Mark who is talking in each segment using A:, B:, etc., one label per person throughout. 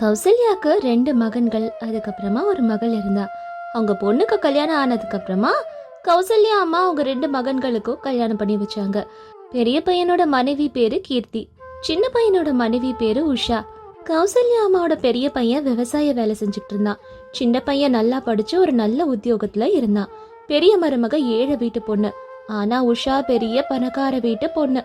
A: கௌசல்யாக்கு ரெண்டு மகன்கள். அதுக்கப்புறமா ஒரு மகள் இருந்தா. அவங்க பொண்ணுக்கு கல்யாணம் ஆனதுக்கப்புறமா கௌசல்யா அம்மா அவங்க ரெண்டு மகன்களுக்கும் கல்யாணம் பண்ணி வச்சாங்க. பெரிய பையனோட மனைவி பேரு கீர்த்தி. சின்ன பையனோட மனைவி பேரு உஷா. கௌசல்யா அம்மாவோட பெரிய பையன் விவசாய வேலை செஞ்சுட்டு இருந்தான். சின்ன பையன் நல்லா படிச்சு ஒரு நல்ல உத்தியோகத்துல இருந்தான். பெரிய மருமக ஏழை வீட்டு பொண்ணு. ஆனா உஷா பெரிய பணக்கார வீட்டு பொண்ணு.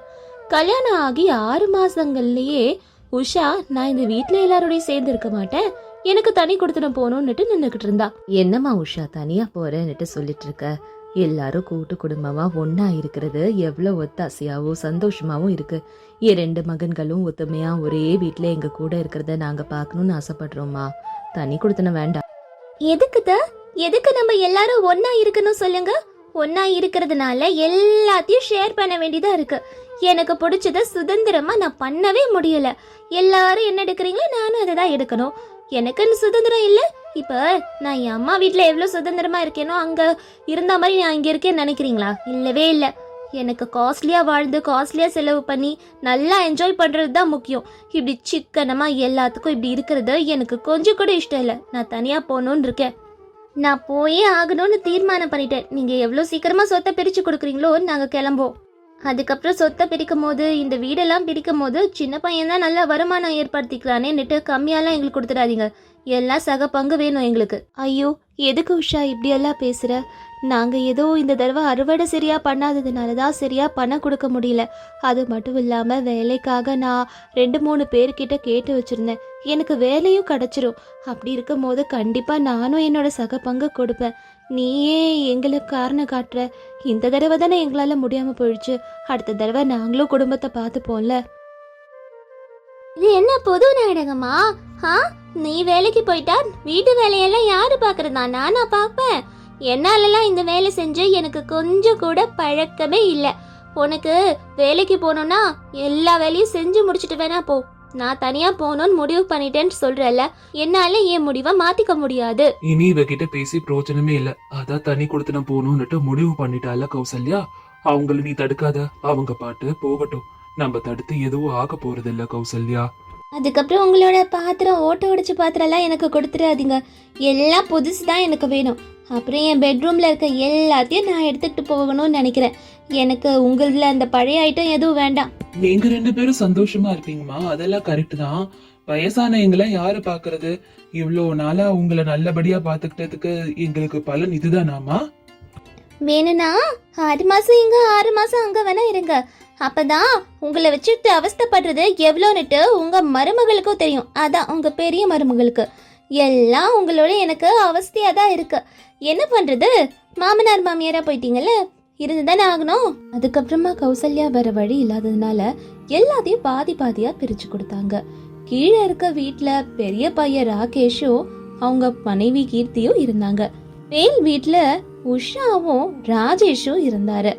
A: கல்யாணம் ஆகி ஆறு மாசங்கள்லயே உஷா நான் இந்த வீட்ல எல்லாரோடய சேர்ந்து இருக்க மாட்டேன். எனக்கு தனி கொடுத்துன போகணும்னுட்டு நின்னுக்கிட்டு இருந்தா. என்னம்மா உஷா தனியா போறேன்னுட்டு சொல்லிட்டு இருக்க எல்லாரும் கூட்டு குடும்பமா ஒண்ணா இருக்கிறது எவ்வளவு ஒத்தாசையாவும் சந்தோஷமாவும் இருக்கு. என் ரெண்டு மகன்களும் ஒத்துமையா ஒரே வீட்ல எங்க கூட இருக்கிறத நாங்க பார்க்கணும்னு ஆசைப்படுறோம்மா. தனி கொடுத்தன வேண்டாம். எதுக்குத எதுக்கு நம்ம எல்லாரும் ஒண்ணா இருக்கணும் சொல்லுங்க? ஒண்ணா இருக்கிறதுனால எல்லாத்தையும் ஷேர் பண்ண வேண்டியதா இருக்கு. எனக்கு பிடிச்சத சுதந்திரமா நான் பண்ணவே முடியல. எல்லாரும் என்ன எடுக்கிறீங்களோ நானும் அதை தான் எடுக்கணும். எனக்குன்னு சுதந்திரம் இல்லை. இப்போ நான் என் அம்மா வீட்டில் எவ்வளோ சுதந்திரமா இருக்கேனோ அங்கே இருந்த மாதிரி நான் இங்கே இருக்கேன்னு நினைக்கிறீங்களா? இல்லவே இல்லை. எனக்கு காஸ்ட்லியாக வாழ்ந்து காஸ்ட்லியாக செலவு பண்ணி நல்லா என்ஜாய் பண்ணுறது தான் முக்கியம். இப்படி சிக்கனமாக எல்லாத்துக்கும் இப்படி இருக்கிறது எனக்கு கொஞ்சம் கூட இஷ்டம் இல்லை. நான் தனியாக போகணுன்னு இருக்கேன். நான் போயே ஆகணும்னு தீர்மானம் பண்ணிட்டேன். நீங்கள் எவ்வளோ சீக்கிரமாக சொத்தை பிரித்து கொடுக்குறீங்களோ நாங்கள் கிளம்போம் அதுக்கப்புறம் சொத்தை பிரிக்கும் போது இந்த வீடெல்லாம் பிரிக்கும் போது சின்ன பையன் தான் நல்லா வருமானம் ஏற்படுத்திக்கிறானேன்னுட்டு கம்மியாலாம் எங்களுக்கு கொடுத்துடாதீங்க. எல்லாம் சக பங்கு வேணும் எங்களுக்கு. ஐயோ எதுக்கு உஷா இப்படியெல்லாம் பேசுகிற நாங்கள் ஏதோ இந்த தடவை அறுவடை சரியாக பண்ணாததுனால தான் சரியாக பணம் கொடுக்க முடியல. அது மட்டும் இல்லாமல் வேலைக்காக நான் ரெண்டு மூணு பேர்கிட்ட கேட்டு வச்சுருந்தேன். எனக்கு வேலையும் கிடச்சிரும். அப்படி இருக்கும் போது கண்டிப்பாக நானும் என்னோட சக பங்கு கொடுப்பேன். நீயே எங்களுக்கு காரணம் காட்டுற. இந்த தடவை தானே எங்களால முடியாம போயிடுச்சு. அடுத்த தடவை நாங்களும் குடும்பத்தை பார்த்துப்போம்ல இது என்ன புது நாடகமா? ஆ? நீ வேலைக்கு போயிட்டா வீட்டு வேலையெல்லாம் யாரு பாக்குறதா நானா பாப்பேன் என்னாலலாம் இந்த வேலை செஞ்சு எனக்கு கொஞ்சம் கூட பழக்கமே இல்லை. உனக்கு வேலைக்கு போகணும்னா எல்லா வேலையும் செஞ்சு முடிச்சிட்டு வேணா போ. நான் தனியா போகணும்னு முடிவு பண்ணிட்டேன்னு சொல்றல என்னால என் முடிவை மாத்திக்க முடியாது.
B: இனி இவகிட்ட பேசி பிரயோஜனமே இல்ல. அதான் தனி கொடுத்து நான் போகணும்னுட்டு முடிவு பண்ணிட்டால கௌசல்யா? அவங்கள நீ தடுக்காத. அவங்க பாட்டு போகட்டும். நம்ம தடுத்து எதுவும் ஆக போறது இல்ல கௌசல்யா.
A: அதுக்கப்புறம் உங்களோட பாத்திரம் ஓட்ட உடைச்ச பாத்திரம்லாம் எனக்கு கொடுத்துடாதீங்க. எல்லாம் புதுசு தான் எனக்கு வேணும். அப்புறம் என் பெட்ரூம்ல இருக்க எல்லாத்தையும் நான் எடுத்துட்டு போகணும்னு நினைக்கிறேன். எனக்கு உங்களதுல அந்த பழைய ஐட்டம் எதுவும் வேண்டாம்.
B: நீங்க ரெண்டு பேரும் சந்தோஷமா இருப்பீங்கம்மா. அதெல்லாம் கரெக்ட் தான். வயசான எங்களை யாரு பாக்குறது? இவ்ளோ நாளா உங்களை நல்லபடியா பாத்துக்கிட்டதுக்கு எங்களுக்கு பலன் இதுதானாமா
A: வேணும்னா ஆறு மாசம் இங்க ஆறு மாசம் அங்க வேணா இருங்க. அப்பதான் உங்களை வச்சுட்டு அவஸ்தைப்படுறது எவ்வளோன்னுட்டு உங்க மருமகளுக்கும் தெரியும். அதான் உங்க பெரிய மருமகளுக்கு. எல்லாம் உங்களோட எனக்கு அவஸ்தையா தான் இருக்கு. என்ன பண்றது? மாமனார் மாமியாரா போயிட்டீங்கல்ல? இருந்துதானே ஆகணும். அதுக்கப்புறமா கௌசல்யா வேற வழி இல்லாததுனால எல்லாத்தையும் பாதி பாதியா பிரிச்சு கொடுத்தாங்க. கீழே இருக்க வீட்டுல பெரிய பையன் ராகேஷும் அவங்க மனைவி கீர்த்தியும் இருந்தாங்க. மேல் வீட்டுல உஷாவும் ராஜேஷும் இருந்தாரு.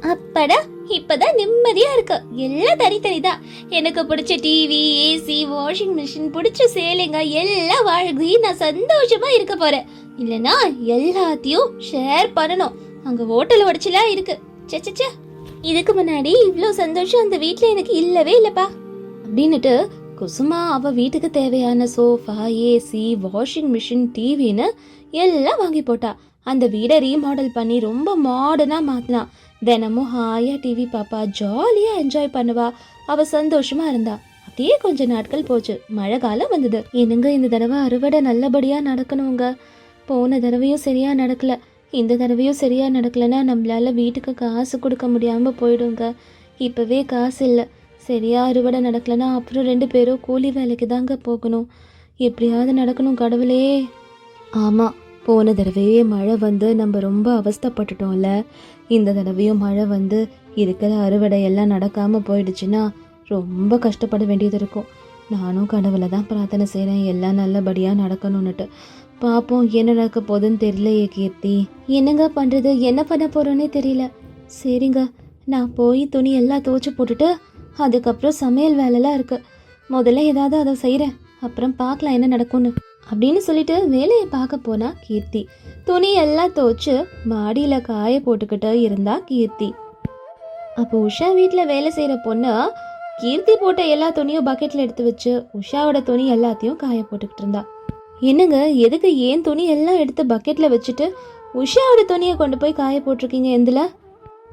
A: அப்படா இப்பதான் நிம்மதியா இருக்கு. எல்லாம் தனித்தனி தான் எனக்கு பிடிச்ச டிவி ஏசி வாஷிங் மிஷின் பிடிச்ச சேலைங்க எல்லாம் வாங்கி நான் சந்தோஷமா இருக்க போறேன். இல்லனா எல்லாத்தையும் ஷேர் பண்ணணும். அங்க ஹோட்டல் உடச்சலா இருக்கு. ச்சே, இதுக்கு முன்னாடி இவ்வளோ சந்தோஷம் அந்த வீட்டில் எனக்கு இல்லவே இல்லப்பா. அப்படின்னுட்டு குசுமா அவ வீட்டுக்கு தேவையான சோஃபா ஏசி வாஷிங் மிஷின் டிவின்னு எல்லாம் வாங்கி போட்டா. அந்த வீடை ரீமாடல் பண்ணி ரொம்ப மாடர்னா மாத்தினா. தினமும் ஹாயா டிவி பாப்பா ஜாலியா என்ஜாய் பண்ணுவா. அவ சந்தோஷமா இருந்தா. அப்படியே கொஞ்ச நாட்கள் போச்சு. மழை காலம் வந்தது. என்னங்க இந்த தடவை அறுவடை நல்லபடியா நடக்கணுங்க? போன தடவையும் சரியா நடக்கல. இந்த தடவையும் சரியா நடக்கலன்னா நம்மளால வீட்டுக்கு காசு கொடுக்க முடியாம போயிடுங்க. இப்பவே காசு இல்லை. சரியா அறுவடை நடக்கலன்னா அப்புறம் ரெண்டு பேரும் கூலி வேலைக்கு தாங்க போகணும். எப்படியாவது நடக்கணும் கடவுளே. ஆமாம் போன தடவையே மழை வந்து நம்ம ரொம்ப அவஸ்தைப்பட்டுட்டோம்ல. இந்த தடவையும் மழை வந்து இருக்கிற அறுவடை எல்லாம் நடக்காமல் போயிடுச்சுன்னா ரொம்ப கஷ்டப்பட வேண்டியது இருக்கும். நானும் கடவுளை தான் பிரார்த்தனை செய்கிறேன் எல்லாம் நல்லபடியாக நடக்கணும்னுட்டு. பார்ப்போம் என்ன நடக்க போகுதுன்னு தெரியலையே கீர்த்தி. என்னங்க பண்ணுறது என்ன பண்ண போகிறோன்னே தெரியல. சரிங்க நான் போய் துணி எல்லாம் துவச்சி போட்டுட்டு அதுக்கப்புறம் சமையல் வேலைலாம் இருக்குது முதல்ல ஏதாவது அதை செய்கிறேன் அப்புறம் பார்க்கலாம் என்ன நடக்கும்னு. அப்படின்னு சொல்லிட்டு வேலையை பார்க்க போனா கீர்த்தி. துணி எல்லாம் துவச்சு மாடியில் காய போட்டுக்கிட்டு இருந்தா கீர்த்தி. அப்போ உஷா வீட்டில் வேலை செய்கிற பொண்ணு கீர்த்தி போட்ட எல்லா துணியும் பக்கெட்டில் எடுத்து வச்சு உஷாவோட துணி எல்லாத்தையும் காய போட்டுக்கிட்டு இருந்தா. என்னங்க எதுக்கு ஏன் துணி எல்லாம் எடுத்து பக்கெட்டில் வச்சுட்டு உஷாவோட துணியை கொண்டு போய் காய போட்டிருக்கீங்க எந்தில்?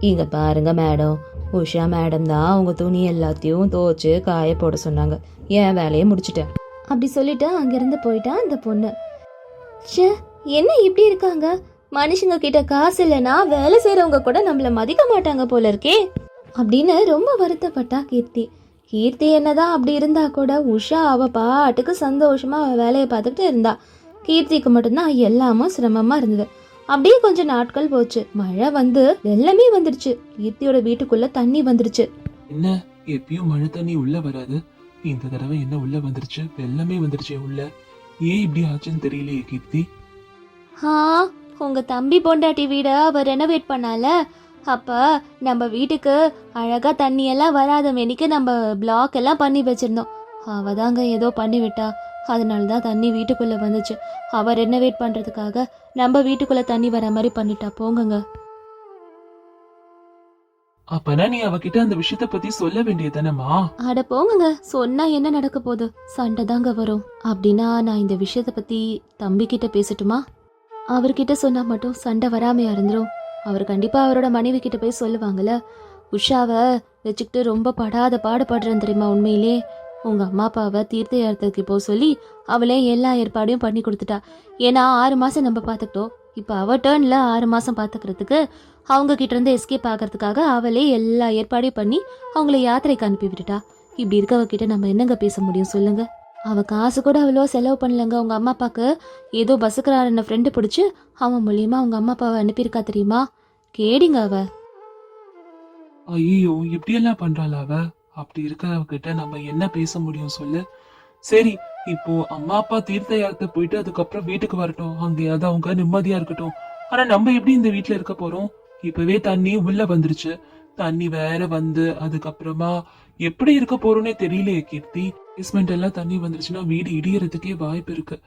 A: இங்கே பாருங்க மேடம் உஷா மேடம் தான் அவங்க துணி எல்லாத்தையும் துவச்சு காய போட சொன்னாங்க. என் வேலையை முடிச்சிட்டேன். அப்படி சொல்லிட்டு அங்கிருந்து போயிட்டா அந்த பொண்ணு. ச்சே என்ன இப்படி இருக்காங்க? மனுஷங்க கிட்ட காசு இல்லைன்னா வேலை செய்கிறவங்க கூட நம்மள மதிக்க மாட்டாங்க போல இருக்கே. அப்படின்னு ரொம்ப வருத்தப்பட்டா கீர்த்தி. கீர்த்தி என்னதான் அப்படி இருந்தா கூட உஷா அவ பாட்டுக்கு சந்தோஷமா அவ வேலையை பார்த்துக்கிட்டு இருந்தா. கீர்த்திக்கு மட்டும்தான் எல்லாமும் சிரமமா இருந்தது. அப்படியே கொஞ்ச நாட்கள் போச்சு. மழை வந்து எல்லாமே வந்துடுச்சு கீர்த்தியோட வீட்டுக்குள்ள தண்ணி வந்துடுச்சு
B: என்ன எப்பயும் மழை தண்ணி உள்ள வராது? இந்த தடவை என்ன உள்ள வந்துருச்சு? வெள்ளமே வந்துருச்சு உள்ள. ஏன் இப்படி ஆச்சுன்னு தெரியலையே கீர்த்தி.
A: ஆ உங்க தம்பி பொண்டாட்டி வீட அவ ரெனோவேட் பண்ணால? அப்ப நம்ம வீட்டுக்கு அழகா தண்ணி எல்லாம் வராத மேனிக்கு நம்ம பிளாக் எல்லாம் பண்ணி வச்சிருந்தோம். அவ தாங்க ஏதோ பண்ணி விட்டா. அதனால தான் தண்ணி வீட்டுக்குள்ள வந்துச்சு. அவ ரெனோவேட் பண்றதுக்காக நம்ம வீட்டுக்குள்ள தண்ணி வர மாதிரி பண்ணிட்டா. போங்கங்க.
B: அப்பனா நீ அவகிட்ட அந்த விஷயத்த பத்தி சொல்ல வேண்டியதானமா
A: அட போங்க சொன்னா என்ன நடக்க போகுது? சண்டை தாங்க வரும். அப்படின்னா நான் இந்த விஷயத்த பத்தி தம்பி கிட்ட பேசட்டுமா? அவர்கிட்ட சொன்னா மட்டும் சண்டை வராமையா இருந்துரும். அவர் கண்டிப்பா அவரோட மனைவி கிட்ட போய் சொல்லுவாங்கல்ல. உஷாவை வச்சுக்கிட்டு ரொம்ப படாத பாடுபடுறேன் தெரியுமா உண்மையிலே? உங்க அம்மா அப்பாவை தீர்த்த யாத்திரைக்கு போக சொல்லி அவளே எல்லா ஏற்பாடையும் பண்ணி கொடுத்துட்டா. ஏன்னா ஆறு மாசம் நம்ம பார்த்துக்கிட்டோம். இப்போ அவ டேர்ன்ல ஆறு மாசம் பார்த்துக்கிறதுக்கு அவங்க கிட்டேருந்து எஸ்கேப் ஆகிறதுக்காக அவளே எல்லா ஏற்பாடையும் பண்ணி அவங்கள யாத்திரைக்கு அனுப்பி விட்டுட்டா இப்படி இருக்கவகிட்ட நம்ம என்னங்க பேச முடியும் சொல்லுங்க. அவள் காசு கூட அவ்வளோ செலவு பண்ணலங்க. அவங்க அம்மா அப்பாவுக்கு ஏதோ பஸ்ஸுக்காரன ஃப்ரெண்டு பிடிச்சி அவன் மூலியமாக அவங்க அம்மா அப்பாவை அனுப்பியிருக்கா தெரியுமா? கேடிங்க அவ.
B: ஐயோ இப்படியெல்லாம் பண்ணுறாள் அவ? அப்படி இருக்கிறவகிட்ட நம்ம என்ன பேச முடியும் சொல்லு. சரி இப்போ அம்மா அப்பா தீர்த்த யாத்திரை போயிட்டு அதுக்கப்புறம் வீட்டுக்கு வரட்டும். அங்கேயாவது அவங்க நிம்மதியா இருக்கட்டும். ஆனா நம்ம எப்படி இந்த வீட்டில் இருக்க போறோம்? இப்பவே தண்ணி உள்ள வந்துருச்சு. தண்ணி வேற வந்து அதுக்கப்புறமா எப்படி இருக்க போறோம்னே தெரியலையே கீர்த்தி. பேஸ்மெண்ட் எல்லாம் தண்ணி வந்துருச்சுன்னா வீடு இடியறதுக்கே வாய்ப்பு இருக்கு.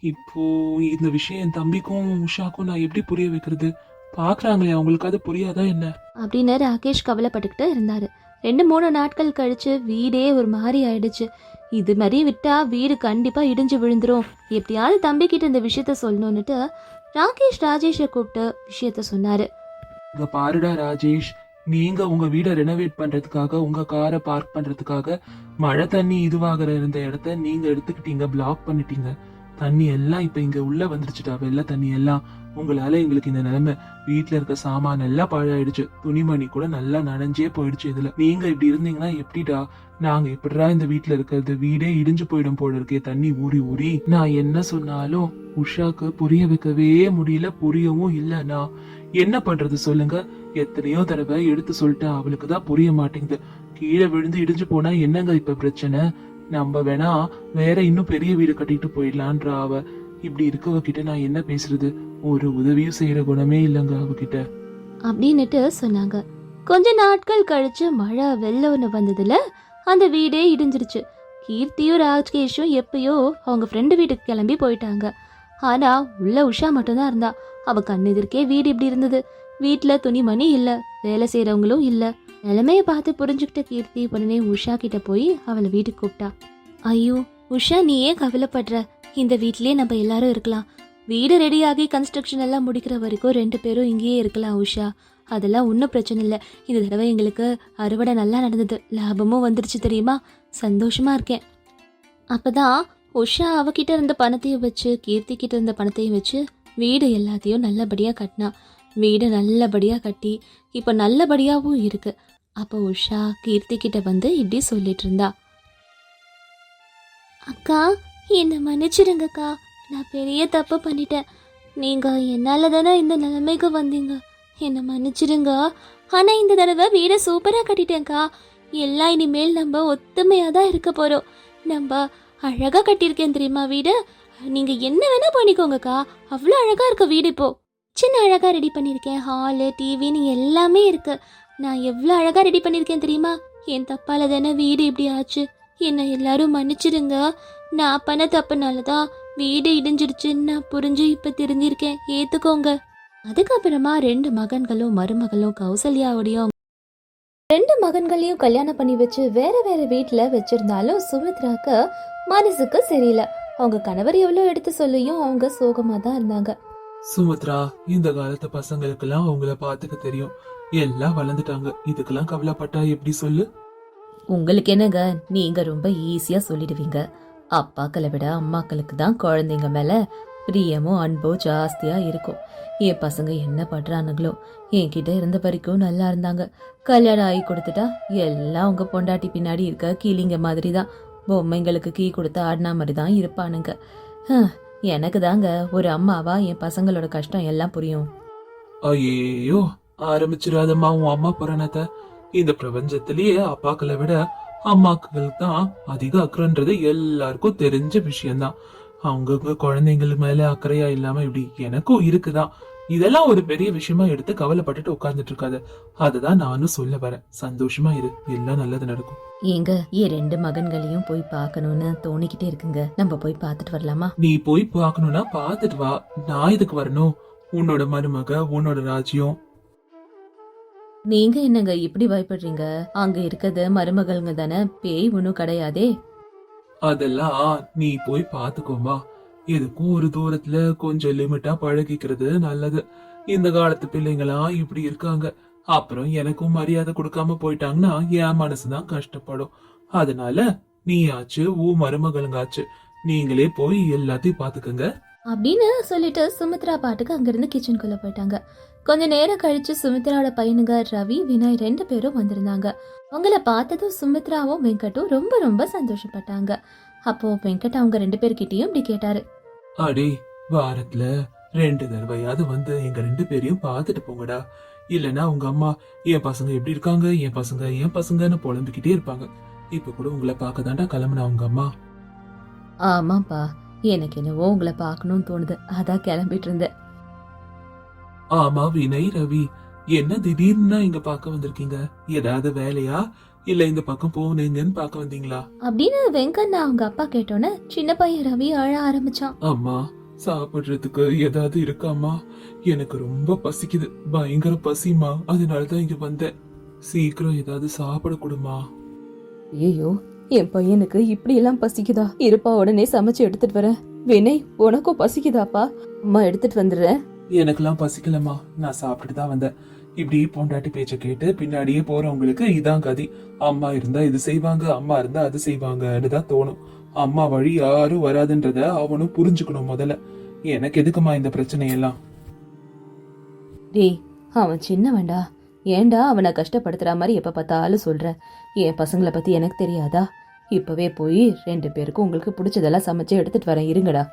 B: இப்போ இந்த விஷயம் என் தம்பிக்கும் உஷாக்கும் நான் எப்படி புரிய வைக்கிறது? பாக்குறாங்களே அவங்களுக்கு அது புரியாதா என்ன?
A: அப்படின்னு ராகேஷ் கவலைப்பட்டுக்கிட்டு இருந்தாரு. ரெண்டு மூணு நாட்கள் கழிச்சு வீடே ஒரு மாதிரி ஆயிடுச்சு. இது மாதிரி விட்டா வீடு கண்டிப்பா இடிஞ்சு விழுந்துரும். எப்படியாவது தம்பி கிட்ட இந்த விஷயத்த சொல்லணும்னுட்டு ராகேஷ் ராஜேஷை கூப்பிட்டு விஷயத்த சொன்னாரு.
B: இங்க பாருடா ராஜேஷ். நீங்க உங்க வீடை ரெனோவேட் பண்றதுக்காக உங்க காரை பார்க் பண்றதுக்காக மழை தண்ணி இதுவாகிற இருந்த இடத்த நீங்க எடுத்துக்கிட்டீங்க பிளாக் பண்ணிட்டீங்க. தண்ணி எல்லாம் இப்ப இங்க உள்ள வந்துருச்சுடா வெள்ள தண்ணி எல்லாம். உங்களால எங்களுக்கு இந்த நிலைமை வீட்டுல இருக்க சாமான் எல்லாம் பழாயிடுச்சு. துணிமணி கூட நல்லா நனைஞ்சே போயிடுச்சு இதுல. நீங்க இப்படி இருந்தீங்கன்னா எப்படிடா? நாங்க எப்படிடா இந்த வீட்ல இருக்கிறது? வீடே இடிஞ்சு போயிடும் போல இருக்கே தண்ணி ஊறி ஊறி. நான் என்ன சொன்னாலும் உஷாக்கு புரிய வைக்கவே முடியல புரியவும் இல்லைண்ணா என்ன பண்றது சொல்லுங்க. எத்தனையோ தடவை எடுத்து சொல்லிட்டேன் அவளுக்கு தான் புரிய மாட்டேங்குது. கீழே விழுந்து இடிஞ்சு போனா என்னங்க இப்ப பிரச்சனை? நம்ம வேணா வேற இன்னும் பெரிய வீடு கட்டிட்டு போயிடலான்ற அவ. இப்படி இருக்கவ கிட்ட நான் என்ன பேசுறது? ஒரு உதவியும் செய்யற குணமே இல்லைங்க அவகிட்ட.
A: அப்படின்னுட்டு சொன்னாங்க. கொஞ்ச நாட்கள் கழிச்சு மழை வெள்ளம் ஒன்று வந்ததுல அந்த வீடே இடிஞ்சிருச்சு. கீர்த்தியும் ராஜ்கேஷும் எப்பயோ அவங்க ஃப்ரெண்டு வீட்டுக்கு கிளம்பி போயிட்டாங்க. ஆனா உள்ள உஷா மட்டும்தான் இருந்தா. அவ கண்ணெதிர்க்கே வீடு இப்படி இருந்தது. வீட்ல துணிமணி இல்ல வேலை செய்யறவங்களும் இல்ல. நிலைமைய பார்த்து புரிஞ்சுக்கிட்ட கீர்த்தி உடனே உஷா கிட்ட போய் அவளை வீட்டுக்கு கூப்பிட்டா. ஐயோ உஷா நீ ஏன் கவலைப்படுற? இந்த வீட்லயே நம்ம எல்லாரும் இருக்கலாம். வீடு ரெடியாகி கன்ஸ்ட்ரக்ஷன் எல்லாம் முடிக்கிற வரைக்கும் ரெண்டு பேரும் இங்கேயே இருக்கலாம் உஷா. அதெல்லாம் ஒன்றும் பிரச்சனை இல்லை. இந்த தடவை எங்களுக்கு அறுவடை நல்லா நடந்தது. லாபமும் வந்துருச்சு தெரியுமா? சந்தோஷமாக இருக்கேன். அப்போ தான் உஷா அவகிட்ட இருந்த பணத்தையும் வச்சு கீர்த்தி கிட்ட இருந்த பணத்தையும் வச்சு வீடு எல்லாத்தையும் நல்லபடியாக கட்டினா. வீடு நல்லபடியாக கட்டி இப்போ நல்லபடியாகவும் இருக்குது அப்போ உஷா கீர்த்தி கிட்ட வந்து இப்படி சொல்லிட்டு இருந்தா. அக்கா என்னை மன்னிச்சிடுங்கக்கா. நான் பெரிய தப்பு பண்ணிட்டேன். நீங்கள் என்னால் தானே இந்த நிலைமைக்கு வந்தீங்க. என்னை மன்னிச்சிடுங்க. ஆனால் இந்த தடவை வீடை சூப்பராக கட்டிட்டேங்க்கா எல்லாம் இனிமேல் நம்ம ஒத்துமையாக தான் இருக்க போகிறோம் நம்ம அழகாக கட்டியிருக்கேன் தெரியுமா வீடு? நீங்கள் என்ன வேணால் பண்ணிக்கோங்கக்கா. அவ்வளோ அழகாக இருக்க வீடு இப்போ. சின்ன அழகாக ரெடி பண்ணியிருக்கேன். ஹாலு டிவின்னு எல்லாமே இருக்குது நான் எவ்வளோ அழகாக ரெடி பண்ணியிருக்கேன் தெரியுமா? என் தப்பால தானே வீடு இப்படி ஆச்சு. என்னை எல்லாரும் மன்னிச்சிடுங்க. நான் பண்ண தப்புனால தான் வீடு இடிஞ்சிடுச்சுன்னு நான் புரிஞ்சு இப்போ தெரிஞ்சிருக்கேன். ஏற்றுக்கோங்க அதுக்கப்புறமா ரெண்டு மகன்களும் மருமகளும் கௌசல்யாவோடையும் ரெண்டு மகன்களையும் கல்யாணம் பண்ணி வச்சு வேற வேற வீட்ல வச்சிருந்தாலும் சுமித்ராக்கு மனசுக்கு சரியில்லை. அவங்க கணவர் எவ்வளோ எடுத்து சொல்லியும் அவங்க சோகமா தான் இருந்தாங்க.
B: சுமித்ரா இந்த காலத்து பசங்களுக்கெல்லாம் அவங்கள பாத்துக்க தெரியும். எல்லாம் வளர்ந்துட்டாங்க. இதுக்கெல்லாம் கவலைப்பட்டா எப்படி சொல்லு?
A: உங்களுக்கு என்னங்க? நீங்க ரொம்ப ஈஸியா சொல்லிடுவீங்க. அப்பாக்களை விட அம்மாக்களுக்கு தான் குழந்தைங்க மேலே பிரியமும் அன்போ ஜாஸ்தியாக இருக்கும். என் பசங்க என்ன பண்றானுங்களோ? என்கிட்ட இருந்த வரைக்கும் நல்லா இருந்தாங்க. கல்யாணம் ஆகி கொடுத்துட்டா எல்லாம் உங்கள் பொண்டாட்டி பின்னாடி இருக்க கீழிங்க மாதிரி தான் பொம்மைங்களுக்கு கீ கொடுத்து ஆடினா மாதிரி தான் இருப்பானுங்க எனக்கு தாங்க ஒரு அம்மாவா என் பசங்களோட கஷ்டம் எல்லாம் புரியும்.
B: ஐயோ ஆரம்பிச்சிடாதம்மா உன் அம்மா புராணத்தை. இந்த பிரபஞ்சத்திலேயே அப்பாக்களை விட அம்மாக்கள் தான் அதிக அக்கறைன்றது எல்லாருக்கும் தெரிஞ்ச விஷயம்தான். அவங்கவுங்க குழந்தைங்களுக்கு மேல அக்கறையா இல்லாம இப்படி எனக்கும் இருக்குதான் இதெல்லாம் ஒரு பெரிய விஷயமா எடுத்து கவலைப்பட்டுட்டு உட்கார்ந்துட்டு இருக்காத. அதுதான் நானும் சொல்ல வரேன். சந்தோஷமா இரு. எல்லாம் நல்லது நடக்கும்.
A: ஏங்க என் ரெண்டு மகன்களையும் போய் பார்க்கணும்னு தோணிக்கிட்டே இருக்குங்க. நம்ம போய் பார்த்துட்டு வரலாமா?
B: நீ போய் பார்க்கணும்னா பார்த்துட்டு வா. நான் இதுக்கு வரணும்? உன்னோட மருமக உன்னோட ராஜ்யம்
A: நீங்க என்னங்க இப்படி பயப்படுறீங்க? அங்க இருக்கிறது மருமகள்ங்க தானே பேய் ஒன்றும் கிடையாதே.
B: அதெல்லாம் நீ போய் பாத்துக்கோமா எதுக்கும் ஒரு தூரத்துல கொஞ்சம் லிமிட்டா பழகிக்கிறது நல்லது. இந்த காலத்து பிள்ளைங்களாம் இப்படி இருக்காங்க. அப்புறம் எனக்கும் மரியாதை கொடுக்காம போயிட்டாங்கன்னா என் மனசுதான் கஷ்டப்படும். அதனால நீயாச்சு ஊ மருமகளுங்காச்சு நீங்களே போய் எல்லாத்தையும் பாத்துக்கங்க
A: அப்படின்னு சொல்லிட்டு சுமித்ரா பாட்டுக்கு அங்கிருந்து கிச்சனுக்குள்ள போயிட்டாங்க. கொஞ்ச நேரம் கழிச்சு சுமித்ராவோட பையனுங்க ரவி வினய் ரெண்டு பேரும் வந்திருந்தாங்க. அவங்கள பார்த்ததும் சுமித்ராவும் வெங்கட்டும் ரொம்ப ரொம்ப சந்தோஷப்பட்டாங்க. அப்போ வெங்கட் அவங்க ரெண்டு பேர்கிட்டயும் இப்படி கேட்டாரு.
B: அடே வாரத்துல ரெண்டு தடவையாவது வந்து எங்க ரெண்டு பேரையும் பார்த்துட்டு போங்கடா. இல்லனா உங்க அம்மா என் பசங்க எப்படி இருக்காங்க? என் பசங்க என் பசங்கன்னு புலம்பிக்கிட்டே இருப்பாங்க. இப்ப கூட உங்களை பார்க்க தாண்டா கிளம்புனா உங்க அம்மா.
A: ஆமாப்பா. எனக்கு என்னவோ உங்களை பார்க்கணும்னு தோணுது. அதான் கிளம்பிட்டு இருந்தேன்
B: ஆமா வினய் ரவி. என்ன திடீர்னு இங்க பார்க்க வந்திருக்கீங்க? ஏதாவது வேலையா? இல்ல இந்த பக்கம் போனீங்கன்னு பார்க்க வந்தீங்களா?
A: அப்படின்னு வெங்கண்ணா அவங்க அப்பா கேட்டோன்னே சின்ன பையன் ரவி அழ ஆரம்பிச்சான்.
B: அம்மா சாப்பிடுறதுக்கு ஏதாவது இருக்காமா எனக்கு ரொம்ப பசிக்குது. பயங்கர பசிமா அதனாலதான் இங்க வந்தேன். சீக்கிரம் ஏதாவது சாப்பிட கொடுமா
A: ஐயோ என் பையனுக்கு இப்படி எல்லாம் பசிக்குதா? இருப்பா உடனே சமைச்சு எடுத்துட்டு வரேன். வினய் உனக்கும் பசிக்குதாப்பா? அம்மா எடுத்துட்டு வந்துடுறேன்.
B: எனக்கெல்லாம் பசிக்கலம்மா. நான் சாப்பிட்டுட்டு தான் வந்தேன். இப்படி பொண்டாட்டி பேச்ச கேட்டு பின்னாடியே போறவங்களுக்கு இதான் கதி. அம்மா இருந்தா இது செய்வாங்க அம்மா இருந்தா அது செய்வாங்கன்னு தான் தோணும். அம்மா வழி யாரும் வராதுன்றத அவனும் புரிஞ்சுக்கணும் முதல்ல. எனக்கு எதுக்குமா இந்த பிரச்சனை எல்லாம்
A: டேய் அவன் சின்னவன்டா. ஏன்டா அவனை கஷ்டப்படுத்துற மாதிரி எப்ப பார்த்தாலும் சொல்ற? என் பசங்களை பத்தி எனக்கு தெரியாதா? இப்பவே போய் ரெண்டு பேருக்கும் உங்களுக்கு பிடிச்சதெல்லாம் சமைச்சு எடுத்துட்டு வரேன் இருங்கடா.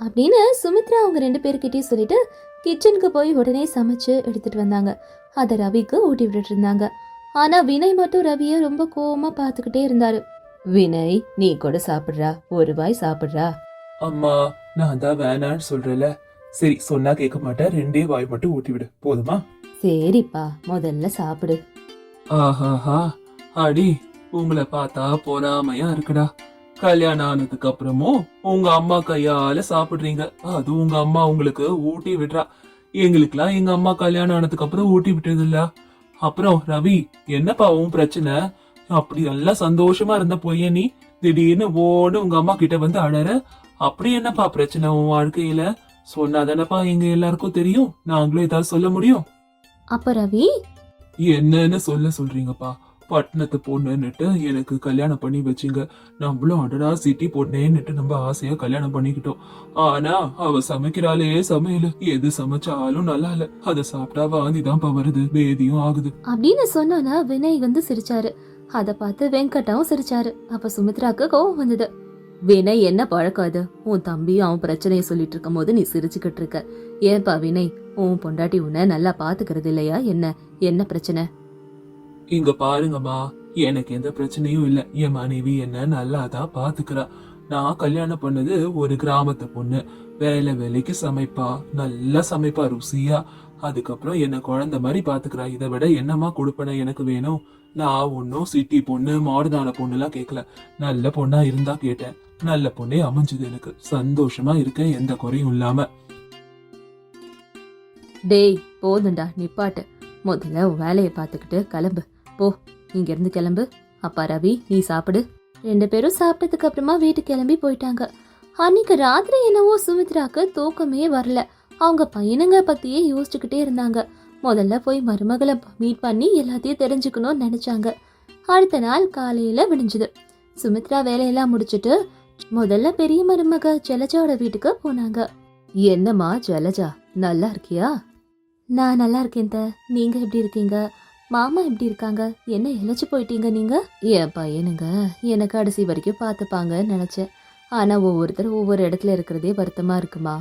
A: அப்படின்னு சுமித்ரா அவங்க ரெண்டு பேர்கிட்டயும் சொல்லிட்டு கிச்சனுக்கு போய் உடனே சமைச்சு எடுத்துட்டு வந்தாங்க. அதை ரவிக்கு ஊட்டி விட்டுட்டு இருந்தாங்க. ஆனா வினய் மட்டும் ரவிய ரொம்ப கோவமா பார்த்துக்கிட்டே இருந்தாரு. வினய் நீ கூட சாப்பிடுறா. ஒரு வாய் சாப்பிடுறா.
B: அம்மா நான் தான் வேணான்னு சொல்றேன்ல. சரி சொன்னா கேட்க மாட்டேன். ரெண்டே வாய் மட்டும் ஊட்டி விடு. போதுமா?
A: சரிப்பா முதல்ல சாப்பிடு.
B: ஆஹாஹா அடி உங்களை பார்த்தா பொறாமையா இருக்குடா. கல்யாணம் ஆனதுக்கு அப்புறமும் உங்க அம்மா கையால சாப்பிடுறீங்க. அது உங்க அம்மா உங்களுக்கு ஊட்டி விடுறா. எங்களுக்குலாம் எங்க அம்மா கல்யாணம் ஆனதுக்கு அப்புறம் ஊட்டி விட்டது இல்ல அப்புறம் ரவி என்னப்பா உன் பிரச்சனை? அப்படி எல்லாம் சந்தோஷமா இருந்த பொய்ய நீ? திடீர்னு ஓடு உங்க அம்மா கிட்ட வந்து அழற? அப்படி என்னப்பா பிரச்சனை உன் வாழ்க்கையில? சொன்னாதானப்பா எங்க எல்லாருக்கும் தெரியும்? நாங்களும் ஏதாவது சொல்ல முடியும்?
A: அப்ப ரவி?
B: என்னன்னு சொல்ல சொல்றீங்கப்பா. பட்டணத்து பொண்ணுன்னுட்டு எனக்கு கல்யாணம் பண்ணி வச்சீங்க. நம்மளும் அடடா சிட்டி பொண்ணேன்னுட்டு நம்ம ஆசையா கல்யாணம் பண்ணிக்கிட்டோம். ஆனா அவ சமைக்கிறாளே சமையல். எது சமைச்சாலும் நல்லா இல்ல. அத சாப்பிட்டா வாந்தி தான்ப்பா வருது. வேதியும் ஆகுது.
A: அப்படின்னு சொன்னோன்னா வினய் வந்து சிரிச்சாரு. அத பார்த்து வெங்கட்டாவும் சிரிச்சாரு. அப்ப சுமித்ராக்கு கோவம் வந்தது. வினய் என்ன பழக்கம் அது? உன் தம்பி அவன் பிரச்சனையை சொல்லிட்டு இருக்கும் போது நீ சிரிச்சுக்கிட்டு இருக்க. ஏன்பா வினய் உன் பொண்டாட்டி உன்னை நல்லா பாத்துக்கிறது இல்லையா? என்ன? என்ன பிரச்சனை?
B: இங்க பாருங்கம்மா. எனக்கு எந்த பிரச்சனையும் இல்ல. என் மனைவி என்ன நல்லா தான் பாத்துக்கிறா. நான் கல்யாணம் பண்ணது ஒரு கிராமத்து பொண்ணு. வேலை வேலைக்கு சமைப்பா. நல்லா சமைப்பா ருசியா. அதுக்கப்புறம் என்ன குழந்தை மாதிரி பாத்துக்கிறா. இதை விட என்னம்மா கொடுப்பன எனக்கு வேணும்? நான் ஒன்னும் சிட்டி பொண்ணு மாடுதான பொண்ணுலாம் கேட்கல நல்ல பொண்ணா இருந்தா கேட்டேன். நல்ல பொண்ணே அமைஞ்சது எனக்கு. சந்தோஷமா இருக்கேன் எந்த குறையும் இல்லாம.
A: டேய் போதுண்டா நிப்பாட்டு. முதல்ல உன் வேலையை பார்த்துக்கிட்டு கிளம்பு. போ இங்கேருந்து கிளம்பு. அப்பா ரவி நீ சாப்பிடு. ரெண்டு பேரும் சாப்பிட்டதுக்கு அப்புறமா வீட்டுக்கு கிளம்பி போயிட்டாங்க. அன்னைக்கு ராத்திரி என்னவோ சுமித்ராக்கு தூக்கமே வரல. அவங்க பையனுங்க பத்தியே யோசிச்சுக்கிட்டே இருந்தாங்க. முதல்ல போய் மருமகளை மீட் பண்ணி எல்லாத்தையும் தெரிஞ்சுக்கணும்னு நினைச்சாங்க. அடுத்த நாள் காலையில விடிஞ்சுது. சுமித்ரா வேலையெல்லாம் முடிச்சுட்டு முதல்ல பெரிய மருமக ஜலஜாவோட வீட்டுக்கு போனாங்க. என்னம்மா ஜலஜா? நல்லா இருக்கியா? நான் நல்லா இருக்கேன் த நீங்க எப்படி இருக்கீங்க? மாமா எப்படி இருக்காங்க? என்ன இழைச்சி போயிட்டீங்க நீங்க? என் பையனுங்க என்னை கடைசி வரைக்கும் பார்த்துப்பாங்கன்னு நினைச்சேன். ஆனா ஒவ்வொருத்தரும் ஒவ்வொரு இடத்துல இருக்கிறதே வருத்தமா இருக்குமா?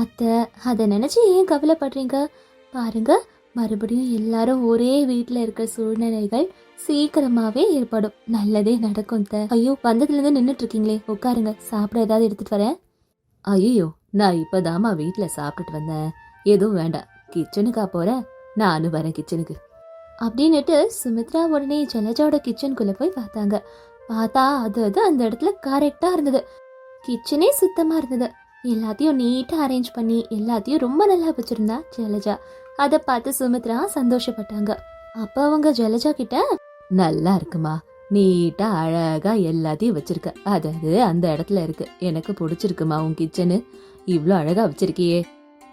A: அத்தை அதை நினைச்சு ஏன் கவலைப்படுறீங்க? பாருங்க மறுபடியும் எல்லாரும் ஒரே வீட்டில் இருக்கிற சூழ்நிலைகள் சீக்கிரமாவே ஏற்படும். நல்லதே நடக்கும் த ஐயோ வந்ததுலேருந்து நின்றுட்டு இருக்கீங்களே உட்காருங்க சாப்பிட ஏதாவது எடுத்துட்டு வரேன். ஐயோ நான் இப்போதாம்மா வீட்டில் சாப்பிட்டுட்டு வந்தேன். எதுவும் வேண்டாம். கிச்சனுக்கா போறேன் நானும் வரேன் கிச்சனுக்கு அப்படின்னுட்டு சுமித்ரா உடனே ஜலஜாவோட கிச்சனுக்குள்ள போய் பார்த்தாங்க. பார்த்தா அது அது அந்த இடத்துல கரெக்டா இருந்தது. கிச்சனே சுத்தமா இருந்தது. எல்லாத்தையும் நீட்டா அரேஞ்ச் பண்ணி எல்லாத்தையும் ரொம்ப நல்லா வச்சிருந்தா ஜலஜா. அதை பார்த்து சுமித்ரா சந்தோஷப்பட்டாங்க. அப்ப அவங்க ஜலஜா கிட்ட நல்லா இருக்குமா? நீட்டா அழகா எல்லாத்தையும் வச்சிருக்க. அதாவது அந்த இடத்துல இருக்கு. எனக்கு பிடிச்சிருக்குமா உன் கிச்சனு இவ்வளோ அழகா வச்சிருக்கியே.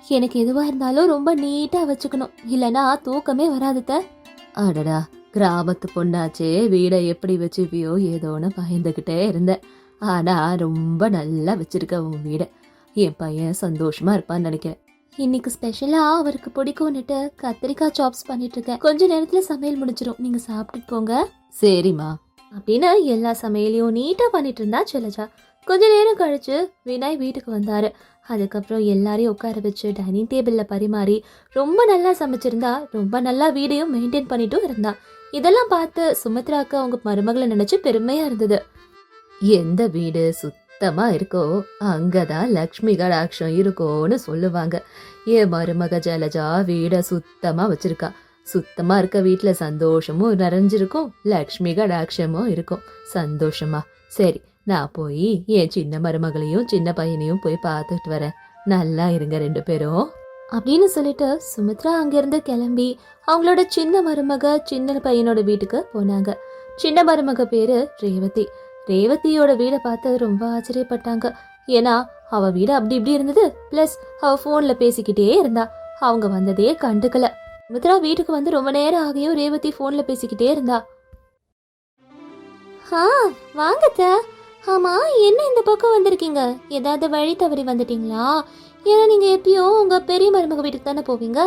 A: எனக்கு எதுவா இருந்தாலும் ரொம்ப நீட்டா வச்சுக்கணும். இல்லனா தூக்கமே வராதுத்த அடடா கிராமத்து பொண்ணாச்சே. வீடை எப்படி வச்சுப்பியோ ஏதோன்னு பயந்துகிட்டே இருந்தேன். ஆனா ரொம்ப நல்லா வச்சிருக்க உன் வீடை. என் பையன் சந்தோஷமா இருப்பான்னு நினைக்கிறேன். இன்னைக்கு ஸ்பெஷலா அவருக்கு பிடிக்கும்னுட்டு கத்திரிக்காய் சாப்ஸ் பண்ணிட்டு இருக்கேன். கொஞ்ச நேரத்துல சமையல் முடிச்சிரும் நீங்க சாப்பிட்டுட்டு போங்க. சரிம்மா. அப்படின்னு எல்லா சமையலையும் நீட்டா பண்ணிட்டு இருந்தா செலஜா கொஞ்ச நேரம் கழிச்சு வினாய் வீட்டுக்கு வந்தாரு. அதுக்கப்புறம் எல்லாரையும் உட்கார வச்சு டைனிங் டேபிளில் பரிமாறி ரொம்ப நல்லா சமைச்சிருந்தா ரொம்ப நல்லா வீடையும் மெயின்டைன் பண்ணிட்டும் இருந்தா இதெல்லாம் பார்த்து சுமித்ராக்கு அவங்க மருமகளை நினச்சி பெருமையாக இருந்தது. எந்த வீடு சுத்தமாக இருக்கோ அங்கே தான் லக்ஷ்மி கடாட்சம் இருக்கோன்னு சொல்லுவாங்க. என் மருமக ஜலஜா வீடை சுத்தமாக வச்சிருக்கா. சுத்தமாக இருக்க வீட்டில் சந்தோஷமும் நிறைஞ்சிருக்கும் லக்ஷ்மி கடாட்சமும் இருக்கும். சந்தோஷமா? சரி நான் போய் என் சின்ன மருமகளையும் சின்ன பையனையும் போய் பார்த்துட்டு வரேன். நல்லா இருங்க ரெண்டு பேரும். அப்படின்னு சொல்லிட்டு சுமித்ரா அங்கிருந்து கிளம்பி அவங்களோட சின்ன மருமக சின்ன பையனோட வீட்டுக்கு போனாங்க. சின்ன மருமக பேரு ரேவதி. ரேவதியோட வீடை பார்த்து ரொம்ப ஆச்சரியப்பட்டாங்க. ஏன்னா அவ வீடு அப்படி இப்படி இருந்தது. பிளஸ் அவ போன்ல பேசிக்கிட்டே இருந்தா. அவங்க வந்ததே கண்டுக்கல. சுமித்ரா வீட்டுக்கு வந்து ரொம்ப நேரம் ஆகியும் ரேவதி போன்ல பேசிக்கிட்டே இருந்தா. ஆ வாங்கத்த ஆமா என்ன இந்த பக்கம் வந்திருக்கீங்க? ஏதாவது வழி தவறி வந்துட்டீங்களா? ஏன்னா நீங்க எப்பயும் உங்க பெரிய மருமக வீட்டுக்கு தானே போவீங்க?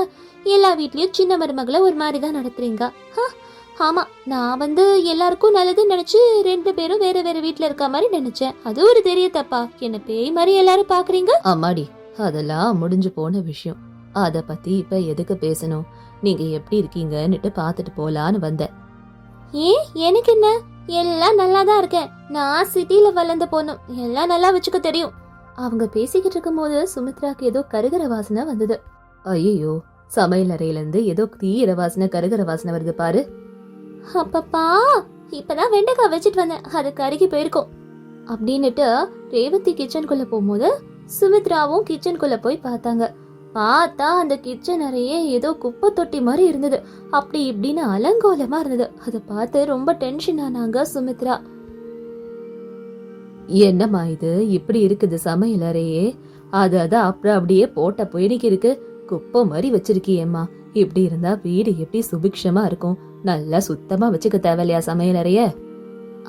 A: எல்லா வீட்லயும் சின்ன மருமகளை ஒரு மாதிரி தான் நடத்துறீங்க ஆமா நான் வந்து எல்லாருக்கும் நல்லதுன்னு நினைச்சு ரெண்டு பேரும் வேற வேற வீட்ல இருக்க மாதிரி நினைச்சேன். அது ஒரு பெரிய தப்பா? என்ன பேய் மாதிரி எல்லாரும் பாக்குறீங்க? அம்மாடி அதெல்லாம் முடிஞ்சு போன விஷயம். அத பத்தி இப்ப எதுக்கு பேசணும்? நீங்க எப்படி இருக்கீங்கன்னுட்டு பாத்துட்டு போலான்னு வந்தேன். ஏன்? எனக்கு என்ன? எல்லாம் நல்லா தான் இருக்கேன். நான் சிட்டில வளர்ந்த பொண்ணு எல்லாம் நல்லா வச்சுக்க தெரியும். அவங்க பேசிக்கிட்டு இருக்கும்போது சுமித்ராக்கு ஏதோ கருகிற வாசனை வந்தது. ஐயோ சமையல் அறையில இருந்து ஏதோ தீயிர வாசனை கருகிற வாசனை வருது பாரு. அப்பப்பா இப்பதான் வெண்டைக்காய் வச்சுட்டு வந்தேன். அது கருகி போயிருக்கும். அப்படின்னுட்டு ரேவதி கிச்சனுக்குள்ள போகும்போது சுமித்ராவும் கிச்சனுக்குள்ள போய் பார்த்தாங்க. பார்த்தா அந்த கிச்சன் அறையே ஏதோ குப்பை தொட்டி மாதிரி இருந்தது. அப்படி இப்படின்னு அலங்கோலமா இருந்தது. அதை பார்த்து ரொம்ப டென்ஷன் ஆனாங்க சுமித்ரா. என்னம்மா இது? இப்படி இருக்குது சமையல் அறையே. அது அது அப்புறம் அப்படியே போட்ட பொய்னிக்கு இருக்கு. குப்பை மாதிரி வச்சிருக்கியேம்மா. இப்படி இருந்தா வீடு எப்படி சுபிக்ஷமா இருக்கும்? நல்லா சுத்தமா வச்சுக்க தேவையில்லையா சமையல் அறைய?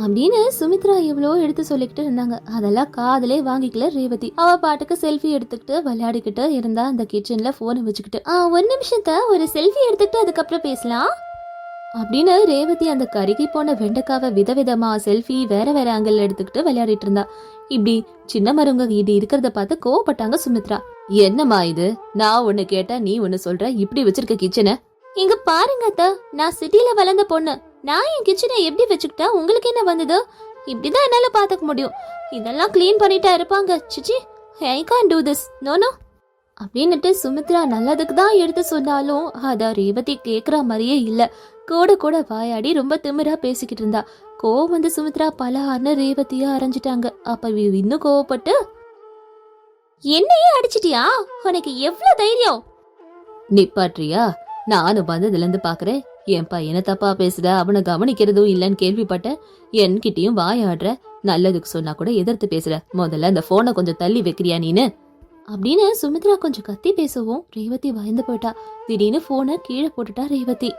A: அப்படின்னு சுமித்ரா எவ்வளோ எடுத்து சொல்லிக்கிட்டு இருந்தாங்க. அதெல்லாம் காதலே வாங்கிக்கல ரேவதி. அவ பாட்டுக்கு செல்ஃபி எடுத்துக்கிட்டு விளையாடிக்கிட்டு இருந்தா அந்த கிச்சன்ல போனை வச்சுக்கிட்டு ஆ ஒரு நிமிஷத்த ஒரு செல்ஃபி எடுத்துக்கிட்டு அதுக்கப்புறம் பேசலாம்? அப்படின்னு ரேவதி அந்த கருகி போன வெண்டைக்காவை விதவிதமா செல்ஃபி வேற வேற ஆங்கிள் எடுத்துக்கிட்டு விளையாடிட்டு இருந்தா. இப்படி சின்ன மருங்க இது இருக்கிறத பார்த்து கோவப்பட்டாங்க சுமித்ரா. என்னம்மா இது? நான் ஒண்ணு கேட்டா நீ ஒண்ணு சொல்ற? இப்படி வச்சிருக்க கிச்சனை இங்க பாருங்க அத்தா. நான் சிட்டில வளர்ந்த பொண்ணு. நான் என் கிச்சனை எப்படி வச்சுக்கிட்டா உங்களுக்கு என்ன வந்தது? இப்படிதான் என்னால பாத்துக்க முடியும். இதெல்லாம் க்ளீன் பண்ணிட்டா இருப்பாங்க. சிச்சி I can do this no no அப்படின்னுட்டு சுமித்ரா நல்லதுக்கு தான் எடுத்து சொன்னாலும் அதை ரேவதி கேட்குற மாதிரியே இல்லை. கூட கூட வாயாடி ரொம்ப திமிரா பேசிக்கிட்டு இருந்தா. கோவம் வந்து சுமித்ரா பலஹார்னு ரேவதியா அரைஞ்சிட்டாங்க. அப்ப இன்னும் கோவப்பட்டு என்னையே அடிச்சிட்டியா? உனக்கு எவ்வளவு தைரியம்? நிப்பாட்றியா நானும் வந்ததுல இருந்து பாக்குறேன். என் பையனை தப்பா பேசுற அவனை கவனிக்கிறதும் இல்லைன்னு கேள்விப்பட்டேன் என்கிட்டயும் வாயாடுற நல்லதுக்கு சொன்னா கூட எதிர்த்து பேசுற. முதல்ல அந்த போனை கொஞ்சம் தள்ளி வைக்கிறியா நீனு? அப்படின்னு சுமித்ரா கொஞ்சம் கத்தி பேசவும் ரேவதி பயந்து போயிட்டா. திடீர்னு போனை கீழே போட்டுட்டா ரேவதி.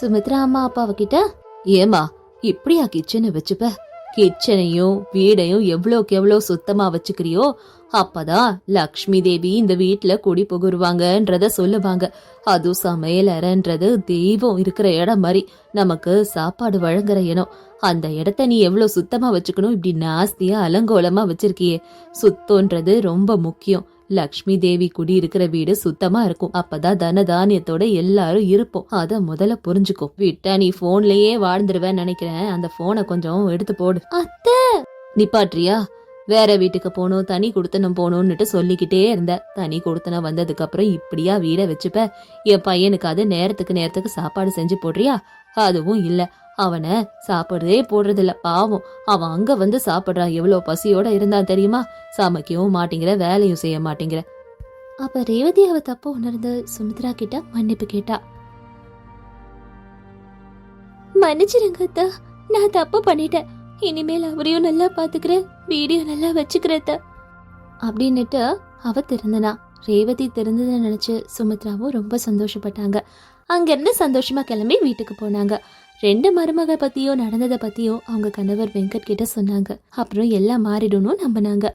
A: சுமித்ரா அம்மா அப்பாவை கிட்ட ஏமா இப்படியா கிச்சனை வச்சுப்ப? கிச்சனையும் வீடையும் எவ்வளோக்கு எவ்வளோ சுத்தமா வச்சுக்கிறியோ அப்பதான் லக்ஷ்மி தேவி இந்த வீட்டுல குடி புகுருவாங்கன்றத சொல்லுவாங்க. அதுவும் சமையலறன்றது தெய்வம் இருக்கிற இடம் மாதிரி. நமக்கு சாப்பாடு வழங்குற இடம். அந்த இடத்த நீ எவ்வளவு சுத்தமா வச்சுக்கணும்? இப்படி நாஸ்தியா அலங்கோலமா வச்சிருக்கியே. சுத்தம்ன்றது ரொம்ப முக்கியம். லக்ஷ்மி தேவி குடி இருக்கிற வீடு சுத்தமா இருக்கும். அப்பதான் தன தானியத்தோட எல்லாரும் இருப்போம். அத முதல்ல புரிஞ்சுக்கோ. விட்டா நீ போன்லயே வாழ்ந்துருவேன்னு நினைக்கிறேன். அந்த போனை கொஞ்சம் எடுத்து போடு. அத்தை! நிப்பாட்றியா வேற வீட்டுக்கு போகணும் தனி கொடுத்தனம் போகணும்னுட்டு சொல்லிக்கிட்டே இருந்த. தனி கொடுத்தனம் வந்ததுக்கு அப்புறம் இப்படியா வீடை வச்சுப்ப? என் பையனுக்கு அது நேரத்துக்கு நேரத்துக்கு சாப்பாடு செஞ்சு போடுறியா? அதுவும் இல்ல. அவனை சாப்பிடுறதே போடுறதில்ல. பாவம். அவன் அங்க வந்து சாப்பிடுறான். எவ்வளவு பசியோட இருந்தான் தெரியுமா? சமைக்கவும் மாட்டேங்கிற வேலையும் செய்ய மாட்டேங்கிற. அப்ப ரேவதி அவ தப்பு உணர்ந்து சுமித்ரா கிட்ட மன்னிப்பு கேட்டா. மன்னிச்சிருங்க நான் தப்பு பண்ணிட்டேன். இனிமேல் அவரையும் நல்லா பாத்துக்கிறேன் வீடியோ நல்லா வச்சுக்கிறத அப்படின்னுட்டு அவ திறந்தனா ரேவதி திறந்ததை நினைச்சு சுமித்ராவும் ரொம்ப சந்தோஷப்பட்டாங்க. அங்கிருந்து சந்தோஷமா கிளம்பி வீட்டுக்கு போனாங்க. ரெண்டு மருமக பத்தியும் நடந்ததை பத்தியும் அவங்க கணவர் வெங்கட் கிட்ட சொன்னாங்க. அப்புறம் எல்லாம் மாறிடும்னு நம்பினாங்க.